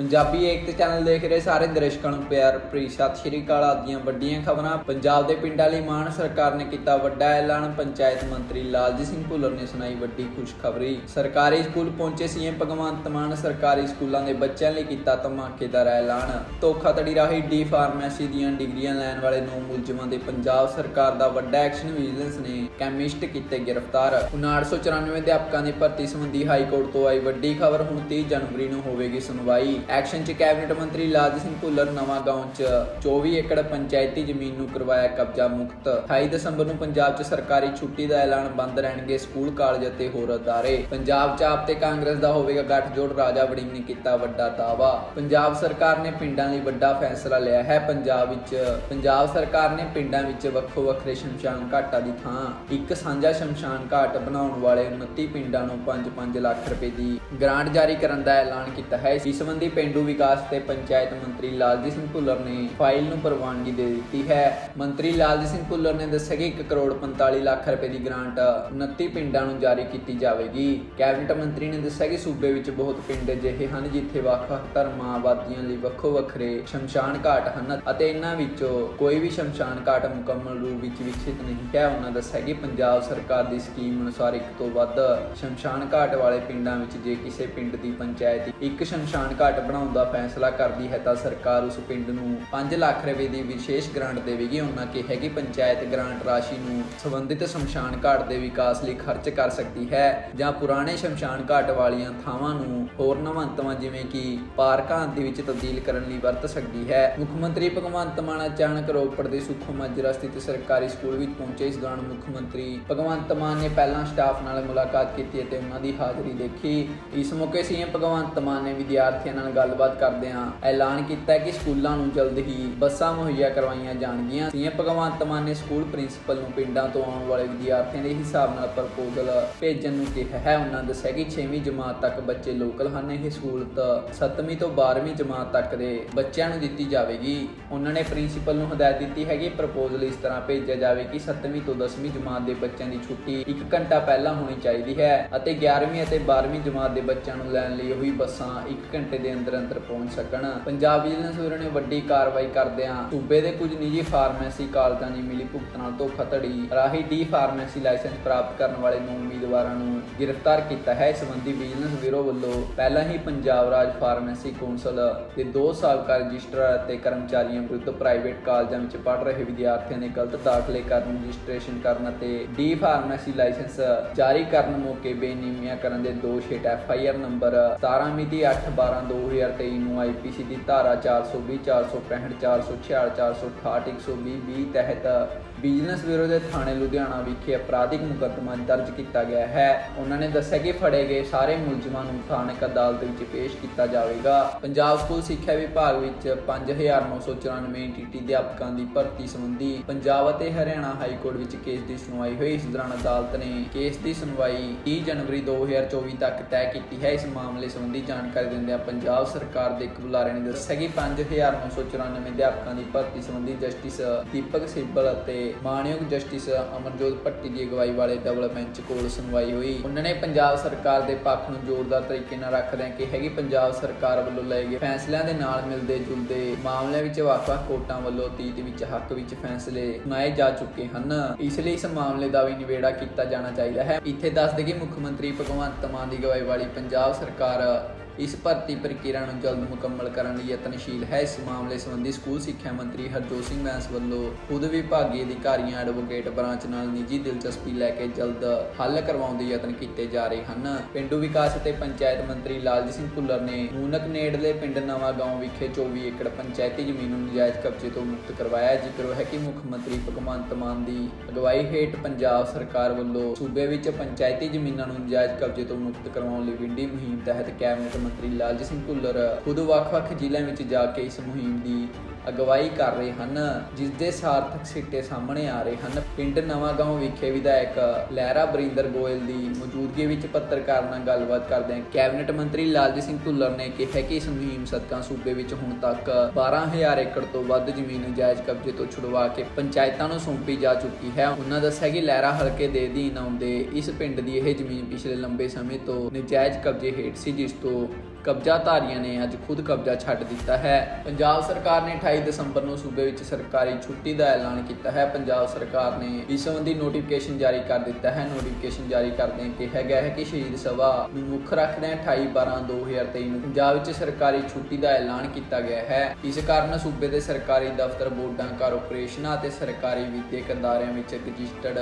ਪੰਜਾਬੀ ਏਕਤਾ channel ਦੇਖ ਰਹੇ ਸਾਰੇ ਦਰਸ਼ਕਾਂ ਨੂੰ ਪਿਆਰ ਭਰੀ ਸਤਿ ਸ਼੍ਰੀ ਅਕਾਲ ਆਦੀਆਂ ਵੱਡੀਆਂ ਖਬਰਾਂ। ਪੰਜਾਬ ਦੇ ਪਿੰਡਾਂ ਲਈ ਮਾਨ ਸਰਕਾਰ ਨੇ ਕੀਤਾ ਵੱਡਾ ਐਲਾਨ, ਪੰਚਾਇਤ ਮੰਤਰੀ ਲਾਲਜੀਤ ਸਿੰਘ ਭੁੱਲਰ ਨੇ ਸੁਣਾਈ ਵੱਡੀ ਖੁਸ਼ਖਬਰੀ। ਸਰਕਾਰੀ ਸਕੂਲ ਪਹੁੰਚੇ ਸੀਐਮ ਭਗਵੰਤ ਮਾਨ, ਸਰਕਾਰੀ ਸਕੂਲਾਂ ਦੇ ਬੱਚਿਆਂ ਲਈ ਕੀਤਾ ਧਮਾਕੇਦਾਰ ਐਲਾਨ। ਧੋਖਾਧੜੀ ਰਾਹੀਂ ਡੀ ਫਾਰਮੇਸੀ ਦੀਆਂ ਡਿਗਰੀਆਂ ਲੈਣ ਵਾਲੇ ਨੌ ਮੁਲਜ਼ਮਾਂ ਦੇ ਪੰਜਾਬ ਸਰਕਾਰ ਦਾ ਵੱਡਾ ਐਕਸ਼ਨ ਵਿਜੀਲੈਂਸ ਨੇ ਕੈਮਿਸਟ ਕੀਤੇ ਗ੍ਰਿਫਤਾਰ। 994 ਅਧਿਆਪਕਾਂ ਦੀ ਭਰਤੀ ਸੰਬੰਧੀ ਹਾਈ ਕੋਰਟ ਤੋਂ ਆਈ ਵੱਡੀ ਖਬਰ, ਹੁਣ 30 ਜਨਵਰੀ ਨੂੰ ਹੋਵੇਗੀ ਸੁਣਵਾਈ। ਐਕਸ਼ਨ 'ਚ ਕੈਬਨਿਟ ਮੰਤਰੀ ਲਾਲਜੀਤ ਸਿੰਘ ਭੁੱਲਰ ਨਵਾਂ ਗਾਉਂ 'ਚ 24 ਏਕੜ ਪੰਚਾਇਤੀ ਜ਼ਮੀਨ ਨੂੰ ਕਰਵਾਇਆ ਕਬਜ਼ਾ ਮੁਕਤ। 28 ਦਸੰਬਰ ਨੂੰ ਪੰਜਾਬ 'ਚ ਸਰਕਾਰੀ ਛੁੱਟੀ ਦਾ ਐਲਾਨ ਬੰਦ ਰਹਿਣਗੇ ਸਕੂਲ, ਕਾਲਜ ਅਤੇ ਹੋਰ ਅਦਾਰੇ। ਪੰਜਾਬ 'ਚ ਆਪ ਤੇ ਕਾਂਗਰਸ ਦਾ ਹੋਵੇਗਾ ਗੱਠਜੋੜ, ਰਾਜਾ ਵੜਿੰਗ ਨੇ ਕੀਤਾ ਵੱਡਾ ਦਾਅਵਾ। ਪੰਜਾਬ ਸਰਕਾਰ ਨੇ ਪਿੰਡਾਂ ਲਈ ਵੱਡਾ ਫੈਸਲਾ ਲਿਆ ਹੈ। ਪੰਜਾਬ ਵਿੱਚ, ਪੰਜਾਬ ਸਰਕਾਰ ਨੇ ਪਿੰਡਾਂ ਵਿੱਚ ਵੱਖੋ ਵੱਖਰੇ ਸ਼ਮਸ਼ਾਨ ਘਾਟਾਂ ਦੀ ਥਾਂ, ਇੱਕ ਸਾਂਝਾ ਸ਼ਮਸ਼ਾਨ ਘਾਟ ਬਣਾਉਣ ਵਾਲੇ 29 ਪਿੰਡਾਂ ਨੂੰ 5-5 ਲੱਖ ਰੁਪਏ ਦੀ ਗ੍ਰਾਂਟ ਜਾਰੀ ਕਰਨ ਦਾ ਐਲਾਨ ਕੀਤਾ ਹੈ। ਇਸ ਸੰਬੰਧੀ ਪੇਂਡੂ ਵਿਕਾਸ ਤੇ ਪੰਚਾਇਤ ਮੰਤਰੀ ਲਾਲਜੀਤ ਸਿੰਘ ਭੁੱਲਰ ਨੇ ਫਾਈਲ ਨੂੰ ਪ੍ਰਵਾਨਗੀ ਦੇ ਦਿੱਤੀ ਹੈ। ਮੰਤਰੀ ਲਾਲਜੀਤ ਸਿੰਘ ਭੁੱਲਰ ਨੇ ਦੱਸਿਆ ਕਿ 1 ਕਰੋੜ 45 ਲੱਖ ਰੁਪਏ ਦੀ ਗ੍ਰਾਂਟ 29 ਪਿੰਡਾਂ ਨੂੰ ਜਾਰੀ ਕੀਤੀ ਜਾਵੇਗੀ। ਕੈਬਨਿਟ ਮੰਤਰੀ ਨੇ ਦੱਸਿਆ ਕਿ ਸੂਬੇ ਵਿੱਚ ਬਹੁਤ ਪਿੰਡ ਅਜਿਹੇ ਹਨ ਜਿੱਥੇ ਵੱਖ-ਵੱਖ ਧਰਮਾਂ ਆਬਾਦੀਆਂ ਲਈ ਵੱਖੋ ਵੱਖਰੇ ਸ਼ਮਸ਼ਾਨ ਘਾਟ ਹਨ ਅਤੇ ਇਹਨਾਂ ਵਿੱਚੋਂ ਕੋਈ ਵੀ ਸ਼ਮਸ਼ਾਨ ਘਾਟ ਮੁਕੰਮਲ ਰੂਪ ਵਿੱਚ ਵਿਕਸਿਤ ਨਹੀਂ ਹੈ। ਉਹਨਾਂ ਦੱਸਿਆ ਕਿ ਪੰਜਾਬ ਸਰਕਾਰ ਦੀ ਸਕੀਮ ਅਨੁਸਾਰ ਇੱਕ ਤੋਂ ਵੱਧ ਸ਼ਮਸ਼ਾਨ ਘਾਟ ਵਾਲੇ ਪਿੰਡਾਂ ਵਿੱਚ ਜੇ ਕਿਸੇ ਪਿੰਡ ਦੀ ਪੰਚਾਇਤ ਇੱਕ ਸ਼ਮਸ਼ਾਨ ਘਾਟ ਬਣਾਉਣ ਦਾ ਫੈਸਲਾ ਕਰਦੀ ਹੈ ਤਾਂ ਸਰਕਾਰ ਉਸ ਪਿੰਡ ਨੂੰ 5 ਲੱਖ ਰੁਪਏ ਦੀ ਵਿਸ਼ੇਸ਼ ਗ੍ਰਾਂਟ ਦੇਵੇਗੀ। ਉਹਨਾਂ ਕਿਹਾ ਕਿ ਪੰਚਾਇਤ ਗ੍ਰਾਂਟ ਰਾਸ਼ੀ ਨੂੰ ਸੰਬੰਧਿਤ ਸ਼ਮਸ਼ਾਨ ਘਾਟ ਦੇ ਵਿਕਾਸ ਲਈ ਖਰਚ ਕਰ ਸਕਦੀ ਹੈ ਜਾਂ ਪੁਰਾਣੇ ਸ਼ਮਸ਼ਾਨ ਘਾਟ ਵਾਲੀਆਂ ਥਾਵਾਂ ਨੂੰ ਹੋਰ ਨਵੰਤਵਾਂ ਜਿਵੇਂ ਕਿ ਪਾਰਕਾਂ ਆਦਿ ਵਿੱਚ ਤਬਦੀਲ ਕਰਨ ਲਈ ਵਰਤ ਸਕਦੀ ਹੈ। ਮੁੱਖ ਮੰਤਰੀ ਭਗਵੰਤ ਮਾਨ ਅਚਾਨਕ ਰੋਪੜ ਦੇ ਸੁਖੋ ਮਾਜਰਾ ਸਥਿਤ ਸਰਕਾਰੀ ਸਕੂਲ ਵਿੱਚ ਪਹੁੰਚੇ। ਇਸ ਦੌਰਾਨ ਮੁੱਖ ਮੰਤਰੀ ਭਗਵੰਤ ਮਾਨ ਨੇ ਪਹਿਲਾਂ ਸਟਾਫ ਨਾਲ ਮੁਲਾਕਾਤ ਕੀਤੀ ਅਤੇ ਉਹਨਾਂ ਦੀ ਹਾਜ਼ਰੀ ਦੇਖੀ। ਇਸ ਮੌਕੇ ਸੀਐਮ ਭਗਵੰਤ ਮਾਨ ਨੇ ਵਿਦਿਆਰਥੀਆਂ ਨਾਲ ਗੱਲਬਾਤ ਕਰਦਿਆਂ ਐਲਾਨ ਕੀਤਾ ਕਿ ਸਕੂਲਾਂ ਨੂੰ ਜਲਦ ਹੀ ਬੱਸਾਂ ਮੁਹੱਈਆ ਕਰਵਾਈਆਂ ਜਾਣਗੀਆਂ। ਸੀਐਮ ਭਗਵੰਤ ਮਾਨ ਨੇ ਸਕੂਲ ਪ੍ਰਿੰਸੀਪਲ ਨੂੰ ਪਿੰਡਾਂ ਤੋਂ ਆਉਣ ਵਾਲੇ ਵਿਦਿਆਰਥੀਆਂ ਦੇ ਹਿਸਾਬ ਨਾਲ ਪ੍ਰਪੋਜ਼ਲ ਭੇਜਣ ਨੂੰ ਕਿਹਾ ਹੈ। ਉਹਨਾਂ ਦੱਸਿਆ ਕਿ 6ਵੀਂ ਜਮਾਤ ਤੱਕ ਬੱਚੇ ਲੋਕਲ ਹਨ। ਇਹ ਸਹੂਲਤ 7ਵੀਂ ਤੋਂ 12ਵੀਂ ਜਮਾਤ ਤੱਕ ਦੇ ਬੱਚਿਆਂ ਨੂੰ ਦਿੱਤੀ ਜਾਵੇਗੀ। ਉਹਨਾਂ ਨੇ ਪ੍ਰਿੰਸੀਪਲ ਨੂੰ ਹਦਾਇਤ ਦਿੱਤੀ ਹੈ ਕਿ ਪ੍ਰਪੋਜ਼ਲ ਇਸ ਤਰ੍ਹਾਂ ਭੇਜਿਆ ਜਾਵੇ ਕਿ 7ਵੀਂ ਤੋਂ 10ਵੀਂ ਜਮਾਤ ਦੇ ਬੱਚਿਆਂ ਦੀ ਛੁੱਟੀ 1 ਘੰਟਾ ਪਹਿਲਾਂ ਹੋਣੀ ਚਾਹੀਦੀ ਹੈ ਅਤੇ 11ਵੀਂ ਅਤੇ 12ਵੀਂ ਜਮਾਤ ਦੇ ਬੱਚਿਆਂ ਨੂੰ ਲੈਣ ਲਈ ਉਹੀ ਬੱਸਾਂ 1 ਘੰਟੇ ਦੇ ਅੰਦਰ ਅੰਦਰ ਪਹੁੰਚ ਸਕਣ। ਪੰਜਾਬ ਵਿਜੀਲੈਂਸ ਬਿਊਰੋ ਨੇ ਵੱਡੀ ਕਾਰਵਾਈ ਕਰਦਿਆਂ ਸੂਬੇ ਦੇ ਕੁਝ ਨਿੱਜੀ ਫਾਰਮੇਸੀ ਕਾਲਜਾਂ ਦੀ ਮਿਲੀ ਭੁਗਤ ਨਾਲ ਧੋਖਾਧੜੀ ਰਾਹੀਂ ਡੀ ਫਾਰਮੇਸੀ ਲਾਇਸੈਂਸ ਪ੍ਰਾਪਤ ਕਰਨ ਵਾਲੇ ਨੌ ਉਮੀਦਵਾਰਾਂ ਨੂੰ ਗ੍ਰਿਫਤਾਰ ਕੀਤਾ ਹੈ। ਇਸ ਸੰਬੰਧੀ ਵਿਜੀਲੈਂਸ ਬਿਊਰੋ ਵੱਲੋਂ ਪਹਿਲਾਂ ਹੀ ਪੰਜਾਬ ਰਾਜ ਫਾਰਮੇਸੀ ਕੌਂਸਲ ਦੇ ਦੋ ਸਾਬਕਾ ਰਜਿਸਟਰਾਰ ਅਤੇ ਕਰਮਚਾਰੀਆਂ ਵਿਰੁੱਧ ਪ੍ਰਾਈਵੇਟ ਕਾਲਜਾਂ ਵਿੱਚ ਪੜ੍ਹ ਰਹੇ ਵਿਦਿਆਰਥੀਆਂ ਦੇ ਗਲਤ ਦਾਖਲੇ ਕਰਨ ਰਜਿਸਟ੍ਰੇਸ਼ਨ ਕਰਨ ਅਤੇ ਡੀ ਫਾਰਮੇਸੀ ਲਾਇਸੈਂਸ ਜਾਰੀ ਕਰਨ ਮੌਕੇ ਬੇਨਿਯਮੀਆਂ ਕਰਨ ਦੇ ਦੋਸ਼ ਹੇਠ ਐਫ ਆਈ ਆਰ ਨੰਬਰ 17 ਮਿਤੀ 8/12/2023 ਨੂੰ ਆਈਪੀਸੀ ਦੀ ਧਾਰਾ 420 465 466 468 120 20 ਤਹਿਤ ਬਿਜ਼ਨਸ ਬਿਊਰੋ ਦੇ ਥਾਣੇ ਲੁਧਿਆਣਾ ਵਿਖੇ ਅਪਰਾਧਿਕ ਮੁਕੱਦਮਾ ਦਰਜ ਕੀਤਾ ਗਿਆ ਹੈ। ਉਹਨਾਂ ਨੇ ਦੱਸਿਆ ਕਿ ਫੜੇ ਗਏ ਸਾਰੇ ਮੁਲਜ਼ਮਾਂ ਨੂੰ ਥਾਣਕ ਅਦਾਲਤ ਵਿੱਚ ਪੇਸ਼ ਕੀਤਾ ਜਾਵੇਗਾ। ਪੰਜਾਬ ਸਕੂਲ ਸਿੱਖਿਆ ਵਿਭਾਗ ਵਿੱਚ 5994 ਟੀਟੀ ਅਧਿਆਪਕਾਂ ਦੀ ਭਰਤੀ ਸੰਬੰਧੀ ਪੰਜਾਬ ਅਤੇ ਹਰਿਆਣਾ ਹਾਈ ਕੋਰਟ ਵਿੱਚ ਕੇਸ ਦੀ ਸੁਣਵਾਈ ਹੋਈ। ਇਸ ਦੌਰਾਨ ਅਦਾਲਤ ਨੇ ਕੇਸ ਦੀ ਸੁਣਵਾਈ 30 ਜਨਵਰੀ 2024 ਤੱਕ ਤੈਅ ਕੀਤੀ ਹੈ। ਇਸ ਮਾਮਲੇ ਸੰਬੰਧੀ ਜਾਣਕਾਰੀ ਦਿੰਦਿਆਂ ਪੰਜਾਬ ਸਰਕਾਰ ਦੇ ਇੱਕ ਬੁਲਾਰੇ ਨੇ ਦੱਸਿਆ ਕਿ 5994 ਅਧਿਆਪਕਾਂ ਦੀ ਭਰਤੀ ਸੰਬੰਧੀ ਜਸਟਿਸ ਦੀਪਕ ਸਿੱਬਲ ਅਤੇ ਮਾਨਯੋਗ ਜਸਟਿਸ ਅਮਰਜੋਤ ਭੱਟੀ ਦੀ ਅਗਵਾਈ ਵਾਲੇ ਡਬਲ ਬੈਂਚ ਕੋਲ ਸੁਣਵਾਈ ਹੋਈ। ਉਹਨਾਂ ਨੇ ਪੰਜਾਬ ਸਰਕਾਰ ਦੇ ਪੱਖ ਨੂੰ ਜ਼ੋਰਦਾਰ ਤਰੀਕੇ ਨਾਲ ਰੱਖਦਿਆਂ ਕਿਹਾ ਕਿ ਪੰਜਾਬ ਸਰਕਾਰ ਵੱਲੋਂ ਲਏ ਗਏ ਫੈਸਲਿਆਂ ਦੇ ਨਾਲ ਮਿਲਦੇ ਜੁਲਦੇ ਮਾਮਲਿਆਂ ਵਿੱਚ ਵੱਖ-ਵੱਖ ਕੋਰਟਾਂ ਵੱਲੋਂ ਅਤੀਤ ਵਿੱਚ, ਹੱਕ ਵਿੱਚ ਫੈਸਲੇ ਸੁਣਾਏ ਜਾ ਚੁੱਕੇ ਹਨ। ਇਸ ਲਈ ਇਸ ਮਾਮਲੇ ਦਾ ਵੀ ਨਿਬੇੜਾ ਕੀਤਾ ਜਾਣਾ ਚਾਹੀਦਾ ਹੈ। ਇੱਥੇ ਦੱਸ ਦੇ ਕਿ ਮੁੱਖ ਮੰਤਰੀ ਭਗਵੰਤ ਮਾਨ ਦੀ ਅਗਵਾਈ ਵਾਲੀ ਪੰਜਾਬ ਸਰਕਾਰ ਇਸ ਭਰਤੀ ਪ੍ਰਕਿਰਿਆ ਨੂੰ ਜਲਦ ਮੁਕੰਮਲ ਕਰਨ ਲਈ ਯਤਨਸ਼ੀਲ ਹੈ। ਇਸ ਮਾਮਲੇ ਸੰਬੰਧੀ ਸਕੂਲ ਸਿੱਖਿਆ ਮੰਤਰੀ ਹਰਜੋਤ ਸਿੰਘ ਬੈਂਸ ਵੱਲੋਂ ਖੁਦ ਵਿਭਾਗੀ ਅਧਿਕਾਰੀਆਂ, ਐਡਵੋਕੇਟ ਬ੍ਰਾਂਚ ਨਾਲ ਨਿੱਜੀ ਦਿਲਚਸਪੀ ਲੈ ਕੇ ਜਲਦ ਹੱਲ ਕਰਵਾਉਣ ਦੇ ਯਤਨ ਕੀਤੇ ਜਾ ਰਹੇ ਹਨ। ਪਿੰਡੂ ਵਿਕਾਸ ਅਤੇ ਪੰਚਾਇਤ ਮੰਤਰੀ ਲਾਲਜੀਤ ਸਿੰਘ ਭੁੱਲਰ ਨੇ ਮੂਨਕ ਨੇੜਲੇ ਪਿੰਡ ਨਵਾਂ ਗਾਉਂ ਵਿਖੇ 24 ਏਕੜ ਪੰਚਾਇਤੀ ਜ਼ਮੀਨ ਨੂੰ ਨਜਾਇਜ਼ ਕਬਜ਼ੇ ਤੋਂ ਮੁਕਤ ਕਰਵਾਇਆ। ਜ਼ਿਕਰ ਹੈ ਕਿ ਮੁੱਖ ਮੰਤਰੀ ਭਗਵੰਤ ਮਾਨ ਦੀ ਅਗਵਾਈ ਹੇਠ ਪੰਜਾਬ ਸਰਕਾਰ ਵੱਲੋਂ ਸੂਬੇ ਵਿੱਚ ਪੰਚਾਇਤੀ ਜ਼ਮੀਨਾਂ ਨੂੰ ਨਜਾਇਜ਼ ਕਬਜ਼ੇ ਤੋਂ ਮੁਕਤ ਕਰਵਾਉਣ ਲਈ ਵਿੰਡੀ ਮੁਹਿੰਮ ਤਹਿਤ ਕੈਬਨਿਟ ਮੰਤਰੀ ਲਾਲਜੀਤ ਸਿੰਘ ਭੁੱਲਰ ਖੁਦ ਵੱਖ-ਵੱਖ ਜ਼ਿਲ੍ਹਿਆਂ ਵਿੱਚ ਜਾ ਕੇ ਇਸ ਮੁਹਿੰਮ ਦੀ ਅਗਵਾਈ ਕਰ ਰਹੇ ਹਨ ਜਿਸ ਦੇ ਸਾਰਥਕ ਸਿੱਟੇ ਸਾਹਮਣੇ ਆ ਰਹੇ ਹਨ। ਪਿੰਡ ਨਵਾਂਗਾਉਂ ਵਿਖੇ ਵਿਧਾਇਕ ਲਹਿਰਾ ਬਰਿੰਦਰ ਗੋਇਲ ਦੀ ਮੌਜੂਦਗੀ ਵਿੱਚ ਪੱਤਰਕਾਰ ਨਾਲ ਗੱਲਬਾਤ ਕਰਦਿਆਂ ਕੈਬਨਿਟ ਮੰਤਰੀ ਲਾਲਜੀਤ ਸਿੰਘ ਭੁੱਲਰ ਨੇ ਕਿਹਾ ਕਿ ਇਸ ਮੁਹਿੰਮ ਸਦਕਾ ਸੂਬੇ ਵਿੱਚ ਹੁਣ ਤੱਕ 12000 ਏਕੜ ਤੋਂ ਵੱਧ ਜ਼ਮੀਨ ਨਜਾਇਜ਼ ਕਬਜ਼ੇ ਤੋਂ ਛੁਡਵਾ ਕੇ ਪੰਚਾਇਤਾਂ ਨੂੰ ਸੌਂਪੀ ਜਾ ਚੁੱਕੀ ਹੈ। ਉਹਨਾਂ ਦੱਸਿਆ ਕਿ ਲਹਿਰਾ ਹਲਕੇ ਦੇ ਅਧੀਨ ਆਉਂਦੇ ਇਸ ਪਿੰਡ ਦੀ ਇਹ ਜ਼ਮੀਨ ਪਿਛਲੇ ਲੰਬੇ ਸਮੇਂ ਤੋਂ ਨਜਾਇਜ਼ ਕਬਜ਼ੇ ਹੇਠ ਸੀ, ਜਿਸ ਤੋਂ ਕਬਜ਼ਾਧਾਰੀਆਂ ਨੇ ਅੱਜ ਖੁਦ ਕਬਜ਼ਾ ਛੱਡ ਦਿੱਤਾ ਹੈ। ਪੰਜਾਬ ਸਰਕਾਰ ਨੇ 28 ਦਸੰਬਰ ਨੂੰ ਸੂਬੇ ਵਿੱਚ ਸਰਕਾਰੀ ਛੁੱਟੀ ਦਾ ਐਲਾਨ ਕੀਤਾ ਹੈ। ਪੰਜਾਬ ਸਰਕਾਰ ਨੇ ਇਸ ਸੰਬੰਧੀ ਨੋਟੀਫਿਕੇਸ਼ਨ ਜਾਰੀ ਕਰ ਦਿੱਤਾ ਹੈ। ਨੋਟੀਫਿਕੇਸ਼ਨ ਜਾਰੀ ਕਰਦਿਆਂ ਕਿਹਾ ਗਿਆ ਹੈ ਕਿ ਸ਼ਹੀਦ ਸਭਾ ਨੂੰ ਮੁੱਖ ਰੱਖਦਿਆਂ 28 12 2023 ਨੂੰ ਪੰਜਾਬ ਵਿੱਚ ਸਰਕਾਰੀ ਛੁੱਟੀ ਦਾ ਐਲਾਨ ਕੀਤਾ ਗਿਆ ਹੈ। ਇਸ ਕਾਰਨ ਸੂਬੇ ਦੇ ਸਰਕਾਰੀ ਦਫ਼ਤਰ, ਬੋਰਡਾਂ, ਕਾਰਪੋਰੇਸ਼ਨਾਂ ਅਤੇ ਸਰਕਾਰੀ ਵਿਦਿਅਕ ਅਦਾਰਿਆਂ ਵਿੱਚ ਰਜਿਸਟਰਡ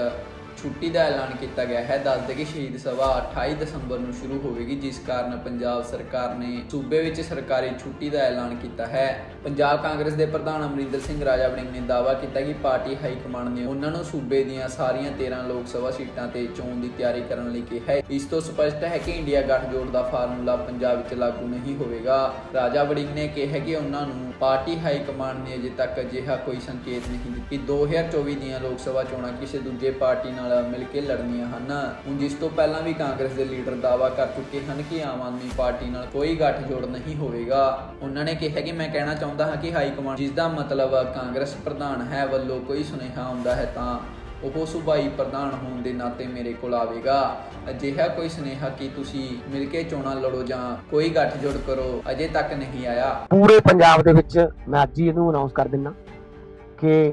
ਛੁੱਟੀ ਦਾ ਐਲਾਨ ਕੀਤਾ ਗਿਆ ਹੈ। ਦੱਸਦੇ ਕਿ ਸ਼ਹੀਦ ਸਭਾ 28 ਦਸੰਬਰ ਨੂੰ ਸ਼ੁਰੂ ਹੋਵੇਗੀ, ਜਿਸ ਕਾਰਨ ਪੰਜਾਬ ਸਰਕਾਰ ਨੇ ਸੂਬੇ ਵਿੱਚ ਸਰਕਾਰੀ ਛੁੱਟੀ ਦਾ ਐਲਾਨ ਕੀਤਾ ਹੈ। ਪੰਜਾਬ ਕਾਂਗਰਸ ਦੇ ਪ੍ਰਧਾਨ ਅਮਰਿੰਦਰ ਸਿੰਘ ਰਾਜਾ ਵੜਿੰਗ ਨੇ ਦਾਅਵਾ ਕੀਤਾ ਕਿ ਪਾਰਟੀ ਹਾਈ ਕਮਾਂਡ ਨੇ ਉਹਨਾਂ ਨੂੰ ਸੂਬੇ ਦੀਆਂ ਸਾਰੀਆਂ 13 ਲੋਕ ਸਭਾ ਸੀਟਾਂ ਤੇ ਚੋਣ ਦੀ ਤਿਆਰੀ ਕਰਨ ਲਈ ਕਿਹਾ ਹੈ। ਇਸ ਤੋਂ ਸਪਸ਼ਟ ਹੈ ਕਿ ਇੰਡੀਆ ਗੱਠਜੋੜ ਦਾ ਫਾਰਮੂਲਾ ਪੰਜਾਬ ਵਿੱਚ ਲਾਗੂ ਨਹੀਂ ਹੋਵੇਗਾ। ਰਾਜਾ ਵੜਿੰਗ ਨੇ ਕਿਹਾ ਕਿ ਉਹਨਾਂ ਨੂੰ ਪਾਰਟੀ ਹਾਈ ਕਮਾਂਡ ਨੇ ਅਜੇ ਤੱਕ ਅਜਿਹਾ ਕੋਈ ਸੰਕੇਤ ਨਹੀਂ ਦਿੱਤਾ। 2024 ਦੀਆਂ ਲੋਕ ਸਭਾ ਚੋਣਾਂ ਕਿਸੇ ਦੂਜੇ ਪਾਰਟੀ ਨਾਲ ਮਿਲ ਕੇ ਲੜਨੀਆਂ ਹਨ। ਹੁਣ ਜਿਸ ਤੋਂ ਪਹਿਲਾਂ ਵੀ ਕਾਂਗਰਸ ਦੇ ਲੀਡਰ ਦਾਅਵਾ ਕਰ ਚੁੱਕੇ ਹਨ ਕਿ ਆਮ ਆਦਮੀ ਪਾਰਟੀ ਨਾਲ ਕੋਈ ਗੱਠਜੋੜ ਨਹੀਂ ਹੋਵੇਗਾ। ਉਹਨਾਂ ਨੇ ਕਿਹਾ ਕਿ ਮੈਂ ਕਹਿਣਾ ਚਾਹੁੰਦਾ ਹਾਂ ਕਿ ਹਾਈ ਕਮਾਂਡ ਜਿਸ ਦਾ ਮਤਲਬ ਕਾਂਗਰਸ ਪ੍ਰਧਾਨ ਹੈ ਵੱਲੋਂ ਕੋਈ ਸੁਨੇਹਾ ਆਉਂਦਾ ਹੈ ਤਾਂ ਉਹ ਸੂਬਾਈ ਪ੍ਰਧਾਨ ਹੋਣ ਦੇ ਨਾਤੇ ਮੇਰੇ ਕੋਲ ਆਵੇਗਾ। ਅਜਿਹਾ ਕੋਈ ਸੁਨੇਹਾ ਕਿ ਤੁਸੀਂ ਮਿਲ ਕੇ ਚੋਣਾਂ ਲੜੋ ਜਾਂ ਕੋਈ ਗੱਠਜੋੜ ਕਰੋ, ਅਜੇ ਤੱਕ ਨਹੀਂ ਆਇਆ। ਪੂਰੇ ਪੰਜਾਬ ਦੇ ਵਿੱਚ ਮੈਂ ਅੱਜ ਹੀ ਇਹਨੂੰ ਅਨਾਉਂਸ ਕਰ ਦਿੰਨਾ ਕਿ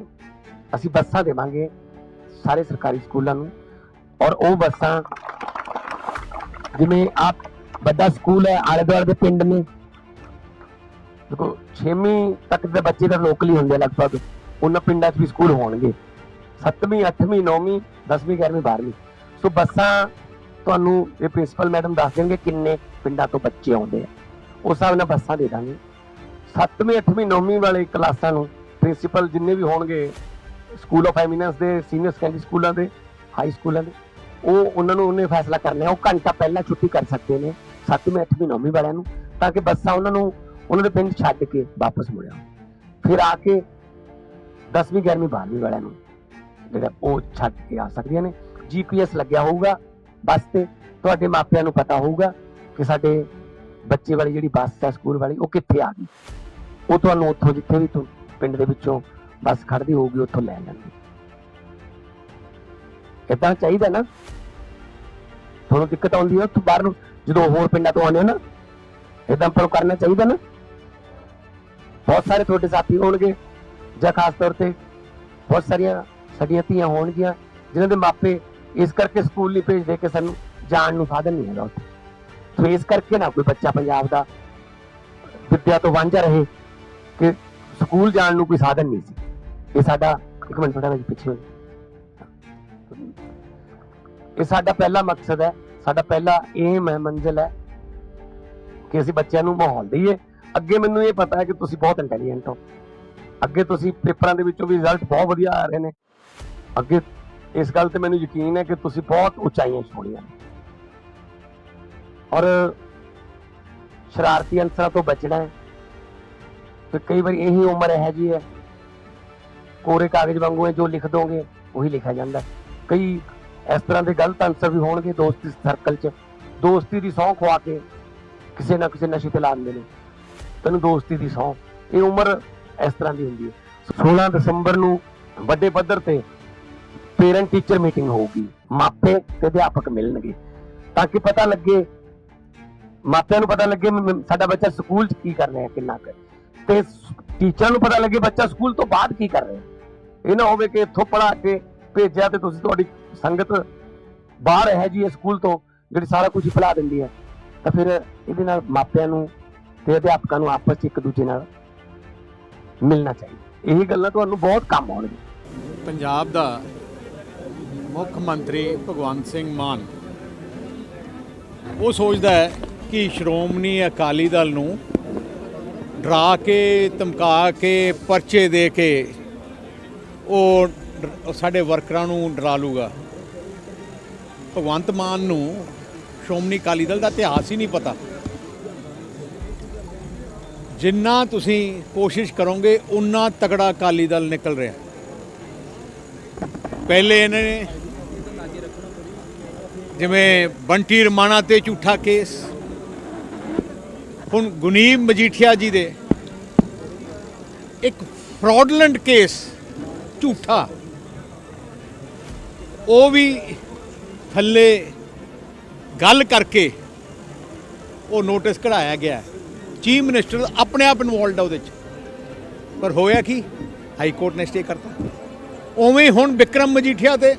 ਅਸੀਂ ਬੱਸਾਂ ਦੇਵਾਂਗੇ ਸਾਰੇ ਸਰਕਾਰੀ ਸਕੂਲਾਂ ਨੂੰ ਔਰ ਉਹ ਬੱਸਾਂ ਜਿਵੇਂ ਆਪ ਵੱਡਾ ਸਕੂਲ ਹੈ ਆਲੇ ਦੁਆਲੇ ਦੇ ਪਿੰਡ ਨੇ। ਦੇਖੋ 6ਵੀਂ ਤੱਕ ਦੇ ਬੱਚੇ ਤਾਂ ਲੋਕਲੀ ਹੁੰਦੇ ਲਗਭਗ। ਉਹਨਾਂ ਪਿੰਡਾਂ 'ਚ ਵੀ ਸਕੂਲ ਹੋਣਗੇ। 7ਵੀਂ 8ਵੀਂ 9ਵੀਂ 10ਵੀਂ 11ਵੀਂ 12ਵੀਂ ਸੋ ਬੱਸਾਂ ਤੁਹਾਨੂੰ ਇਹ ਪ੍ਰਿੰਸੀਪਲ ਮੈਡਮ ਦੱਸ ਦੇਣਗੇ ਕਿੰਨੇ ਪਿੰਡਾਂ ਤੋਂ ਬੱਚੇ ਆਉਂਦੇ ਆ। ਉਸ ਹਿਸਾਬ ਨਾਲ ਬੱਸਾਂ ਦੇ ਦਾਂਗੇ। 7ਵੀਂ 8ਵੀਂ 9ਵੀਂ ਵਾਲੇ ਕਲਾਸਾਂ ਨੂੰ ਪ੍ਰਿੰਸੀਪਲ ਜਿੰਨੇ ਵੀ ਹੋਣਗੇ, ਸਕੂਲ ਆਫ ਐਮੀਨੈਂਸ ਦੇ, ਸੀਨੀਅਰ ਸੈਕੰਡਰੀ ਸਕੂਲਾਂ ਦੇ, ਹਾਈ ਸਕੂਲਾਂ ਦੇ, ਉਹ ਉਹਨਾਂ ਨੂੰ ਉਹਨੇ ਫੈਸਲਾ ਕਰਨਾ ਉਹ ਘੰਟਾ ਪਹਿਲਾਂ ਛੁੱਟੀ ਕਰ ਸਕਦੇ ਨੇ 7ਵੀਂ 8ਵੀਂ 9ਵੀਂ ਵਾਲਿਆਂ ਨੂੰ, ਤਾਂ ਕਿ ਬੱਸਾਂ ਉਹਨਾਂ ਨੂੰ, ਉਹਨਾਂ ਦੇ ਪਿੰਡ ਛੱਡ ਕੇ ਵਾਪਸ ਮੁੜਿਆ ਫਿਰ ਆ ਕੇ 10ਵੀਂ 11ਵੀਂ 12ਵੀਂ ਵਾਲਿਆਂ ਨੂੰ ਜਿਹੜਾ ਉਹ ਛੱਡ ਕੇ ਆ ਸਕਦੀਆਂ ਨੇ। ਜੀਪੀਐਸ ਲੱਗਿਆ ਹੋਊਗਾ, ਬੱਸ ਤੇ। ਤੁਹਾਡੇ ਮਾਪਿਆਂ ਨੂੰ ਪਤਾ ਹੋਊਗਾ ਕਿ ਸਾਡੇ ਬੱਚੇ ਵਾਲੀ ਜਿਹੜੀ ਬੱਸ ਹੈ, ਸਕੂਲ ਵਾਲੀ, ਉਹ ਕਿੱਥੇ ਆ ਗਈ। ਉਹ ਤੁਹਾਨੂੰ ਉੱਥੋਂ ਜਿੱਥੇ ਵੀ ਤੋਂ, ਪਿੰਡ ਦੇ ਵਿੱਚੋਂ ਬੱਸ ਖੜਦੀ ਹੋਊਗੀ, ਉੱਥੋਂ ਲੈ ਲੈਣਗੇ ਇਦਾਂ ਚਾਹੀਦਾ ਨਾ। ਤੁਹਾਨੂੰ ਦਿੱਕਤ ਆਉਂਦੀ ਹੈ ਉੱਥੋਂ ਬਾਹਰ ਨੂੰ, ਜਦੋਂ ਹੋਰ ਪਿੰਡਾਂ ਤੋਂ ਆਉਂਦੇ ਹੋ ਨਾ ਇਦਾਂ ਪਰ ਕਰਨਾ ਚਾਹੀਦਾ ਨਾ। ਬਹੁਤ ਸਾਰੇ ਤੁਹਾਡੇ ਸਾਥੀ ਹੋਣਗੇ ਜਾਂ ਖਾਸ ਤੌਰ ਤੇ ਬਹੁਤ ਸਾਰੀਆਂ ਸਾਡੀਆਂ ਧੀਆਂ ਹੋਣਗੀਆਂ, ਜਿਨ੍ਹਾਂ ਦੇ ਮਾਪੇ ਇਸ ਕਰਕੇ ਸਕੂਲ ਨਹੀਂ ਭੇਜਦੇ ਕਿ ਸਾਨੂੰ ਜਾਣ ਨੂੰ ਸਾਧਨ ਨਹੀਂ ਹੈਗਾ ਉੱਥੇ। ਸੋ ਇਸ ਕਰਕੇ ਨਾ ਕੋਈ ਬੱਚਾ ਪੰਜਾਬ ਦਾ ਵਿੱਦਿਆ ਤੋਂ ਵਾਂਝਾ ਰਹੇ ਕਿ ਸਕੂਲ ਜਾਣ ਨੂੰ ਕੋਈ ਸਾਧਨ ਨਹੀਂ ਸੀ। ਇਹ ਸਾਡਾ, ਇੱਕ ਮਿੰਟ ਥੋੜਾ ਜਿਹਾ ਪਿੱਛੇ ਹੋ ਇਹ ਸਾਡਾ ਪਹਿਲਾ ਮਕਸਦ ਹੈ, ਸਾਡਾ ਪਹਿਲਾ ਏਮ ਹੈ, ਮੰਜ਼ਿਲ ਹੈ ਕਿ ਅਸੀਂ ਬੱਚਿਆਂ ਨੂੰ ਮਾਹੌਲ ਦਈਏ। ਅੱਗੇ ਮੈਨੂੰ ਇਹ ਪਤਾ ਹੈ ਕਿ ਤੁਸੀਂ ਬਹੁਤ ਇੰਟੈਲੀਜੈਂਟ ਹੋ। ਅੱਗੇ ਤੁਸੀਂ ਪੇਪਰਾਂ ਦੇ ਵਿੱਚੋਂ ਵੀ ਰਿਜ਼ਲਟ ਬਹੁਤ ਵਧੀਆ ਆ ਰਹੇ ਨੇ। ਅੱਗੇ ਇਸ ਗੱਲ ਤੇ ਮੈਨੂੰ ਯਕੀਨ ਹੈ ਕਿ ਤੁਸੀਂ ਬਹੁਤ ਉਚਾਈਆਂ ਛੋੜੀਆਂ ਔਰ ਸ਼ਰਾਰਤੀ ਅਨਸਰਾਂ ਤੋਂ ਬਚਣਾ ਹੈ। ਤੇ ਕਈ ਵਾਰੀ ਇਹੀ ਉਮਰ ਹੈ ਜੀ ਹੈ। ਕੋਰੇ ਕਾਗਜ਼ ਵਾਂਗੂ ਹੈ, ਜੋ ਲਿਖ ਦੋਗੇ, ਉਹੀ ਲਿਖਿਆ ਜਾਂਦਾ ਕਈ ਇਸ ਤਰ੍ਹਾਂ ਦੇ ਗਲਤ ਅਨਸਰ ਵੀ ਹੋਣਗੇ ਦੋਸਤੀ ਸਰਕਲ 'ਚ। ਦੋਸਤੀ ਦੀ ਸਹੁੰ ਖਵਾ ਕੇ ਕਿਸੇ ਨਾ ਕਿਸੇ ਨਸ਼ੇ ਤੇ ਲਾਉਂਦੇ ਨੇ। ਤੈਨੂੰ ਦੋਸਤੀ ਦੀ ਸਹੁੰ, ਇਹ ਉਮਰ ਇਸ ਤਰ੍ਹਾਂ ਦੀ ਹੁੰਦੀ ਹੈ। 16 ਦਸੰਬਰ ਨੂੰ ਵੱਡੇ ਪੱਧਰ ਤੇ ਪੇਰੈਂਟ ਟੀਚਰ ਮੀਟਿੰਗ ਹੋਊਗੀ, ਮਾਪੇ ਤੇ ਅਧਿਆਪਕ ਮਿਲਣਗੇ। ਤਾਂ ਕਿ ਪਤਾ ਲੱਗੇ, ਮਾਪਿਆਂ ਨੂੰ ਪਤਾ ਲੱਗੇ ਸਾਡਾ ਬੱਚਾ ਸਕੂਲ 'ਚ ਕੀ ਕਰ ਰਿਹਾ, ਕਿੰਨਾ ਕਰ ਤੇ ਟੀਚਰ ਨੂੰ ਪਤਾ ਲੱਗੇ ਬੱਚਾ ਸਕੂਲ ਤੋਂ ਬਾਅਦ ਕੀ ਕਰ ਰਿਹਾ। ਇਹ ਨਾ ਹੋਵੇ ਕਿ ਇੱਥੋਂ ਪੜਾ ਕੇ ਭੇਜਿਆ ਤੇ ਤੁਸੀਂ ਤੁਹਾਡੀ ਸੰਗਤ ਬਾਹਰ ਹੈ ਜੀ ਇਹ ਸਕੂਲ ਤੋਂ, ਜਿਹੜੀ ਸਾਰਾ ਕੁਝ ਭੁਲਾ ਦਿੰਦੀ ਹੈ। ਤਾਂ ਫਿਰ ਇਹਦੇ ਨਾਲ ਮਾਪਿਆਂ ਨੂੰ ਤੇ ਅਧਿਆਪਕਾਂ ਨੂੰ ਆਪਸ 'ਚ ਇੱਕ ਦੂਜੇ ਨਾਲ ਮਿਲਣਾ ਚਾਹੀਦਾ। ਇਹ ਗੱਲਾਂ ਤੁਹਾਨੂੰ ਬਹੁਤ ਕੰਮ ਆਉਣਗੀਆਂ। ਪੰਜਾਬ ਦਾ ਮੁੱਖ ਮੰਤਰੀ ਭਗਵੰਤ ਸਿੰਘ ਮਾਨ। ਉਹ ਸੋਚਦਾ ਹੈ ਕਿ ਸ਼੍ਰੋਮਣੀ ਅਕਾਲੀ ਦਲ ਨੂੰ ਡਰਾ ਕੇ, ਧਮਕਾ ਕੇ, ਪਰਚੇ ਦੇ ਕੇ ਉਹ ਡ- ਸਾਡੇ ਵਰਕਰਾਂ ਨੂੰ ਡਰਾ ਲੂਗਾ। ਭਗਵੰਤ ਮਾਨ ਨੂੰ ਸ਼੍ਰੋਮਣੀ ਅਕਾਲੀ ਦਲ ਦਾ ਇਤਿਹਾਸ ਹੀ ਨਹੀਂ ਪਤਾ। ਜਿੰਨਾ ਤੁਸੀਂ ਕੋਸ਼ਿਸ਼ ਕਰੋਗੇ ਉਨਾ ਤਕੜਾ ਅਕਾਲੀ ਦਲ ਨਿਕਲ ਰਿਹਾ। ਪਹਿਲੇ ਇਹਨਾਂ ਨੇ ਜਿਵੇਂ ਬੰਟੀ ਰਮਾਣਾ ਤੇ ਝੂਠਾ ਕੇਸ, ਹੁਣ ਗੁਨੀਮ ਮਜੀਠੀਆ ਜੀ ਦੇ ਇੱਕ ਫਰਾਡਲੈਂਟ ਕੇਸ, ਝੂਠਾ, ਉਹ ਵੀ ਥੱਲੇ ਗੱਲ ਕਰਕੇ ਉਹ ਨੋਟਿਸ ਕਢਾਇਆ ਗਿਆ। ਚੀਫ ਮਿਨਿਸਟਰ ਆਪਣੇ ਆਪ ਇਨਵੋਲਡ ਆ ਉਹਦੇ 'ਚ। ਪਰ ਹੋਇਆ ਕੀ? ਹਾਈ ਕੋਰਟ ਨੇ ਸਟੇ ਕਰਤਾ। ਉਵੇਂ ਹੁਣ ਵਿਕਰਮ ਮਜੀਠੀਆ ਤੇ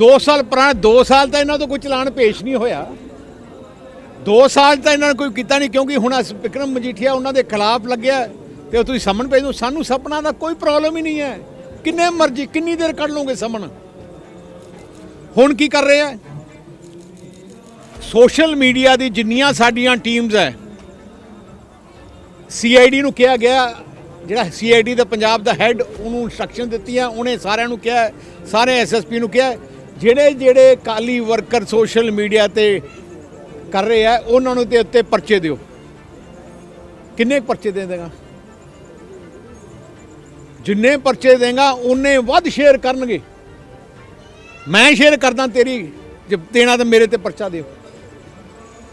2 ਸਾਲ ਪੁਰਾਣਾ 2 ਸਾਲ ਤਾਂ ਇਹਨਾਂ ਤੋਂ ਕੋਈ ਚਲਾਨ ਪੇਸ਼ ਨਹੀਂ ਹੋਇਆ। 2 ਸਾਲ ਤਾਂ ਇਹਨਾਂ ਨੇ ਕੋਈ ਕੀਤਾ ਨਹੀਂ, ਕਿਉਂਕਿ ਹੁਣ ਅਸ ਵਿਕਰਮ ਮਜੀਠੀਆ ਉਹਨਾਂ ਦੇ ਖਿਲਾਫ ਲੱਗਿਆ ਤੇ ਉਹ ਤੁਸੀਂ ਸਮਨ ਭੇਜ ਦਿਓ, ਸਾਨੂੰ ਸਪਨਾ ਦਾ ਕੋਈ ਪ੍ਰੋਬਲਮ ਹੀ ਨਹੀਂ ਹੈ। ਕਿੰਨੇ ਮਰਜ਼ੀ, ਕਿੰਨੀ ਦੇਰ ਕੱਢ ਲਓਗੇ ਸਮਨ ਹੁਣ ਕੀ ਕਰ ਰਹੇ ਆ? ਸੋਸ਼ਲ ਮੀਡੀਆ ਦੀ ਜਿੰਨੀਆਂ ਸਾਡੀਆਂ ਟੀਮਸ ਹੈ, ਸੀਆਈਡੀ ਨੂੰ ਕਿਹਾ ਗਿਆ, ਜਿਹੜਾ ਸੀਆਈਡੀ ਦਾ ਪੰਜਾਬ ਦਾ ਹੈੱਡ ਉਹਨੂੰ ਇਨਸਟਰਕਸ਼ਨ ਦਿੱਤੀਆਂ, ਉਹਨੇ ਸਾਰਿਆਂ ਨੂੰ ਕਿਹਾ, ਸਾਰੇ ਐਸਐਸਪੀ ਨੂੰ ਕਿਹਾ ਜਿਹੜੇ ਜਿਹੜੇ ਕਾਲੀ ਵਰਕਰ ਸੋਸ਼ਲ ਮੀਡੀਆ ਤੇ ਕਰ ਰਹੇ ਆ, ਉਹਨਾਂ ਨੂੰ ਤੇ ਉੱਤੇ ਪਰਚੇ ਦਿਓ। ਕਿੰਨੇ ਕੁ ਪਰਚੇ ਦੇ ਦੇਗਾ? ਜਿੰਨੇ ਪਰਚੇ ਦੇਗਾ ਉਹਨੇ ਵੱਧ ਸ਼ੇਅਰ ਕਰਨਗੇ। ਮੈਂ ਸ਼ੇਅਰ ਕਰਦਾ ਤੇਰੀ, ਜੇ ਦੇਣਾ ਤਾਂ ਮੇਰੇ ਤੇ ਪਰਚਾ ਦਿਓ।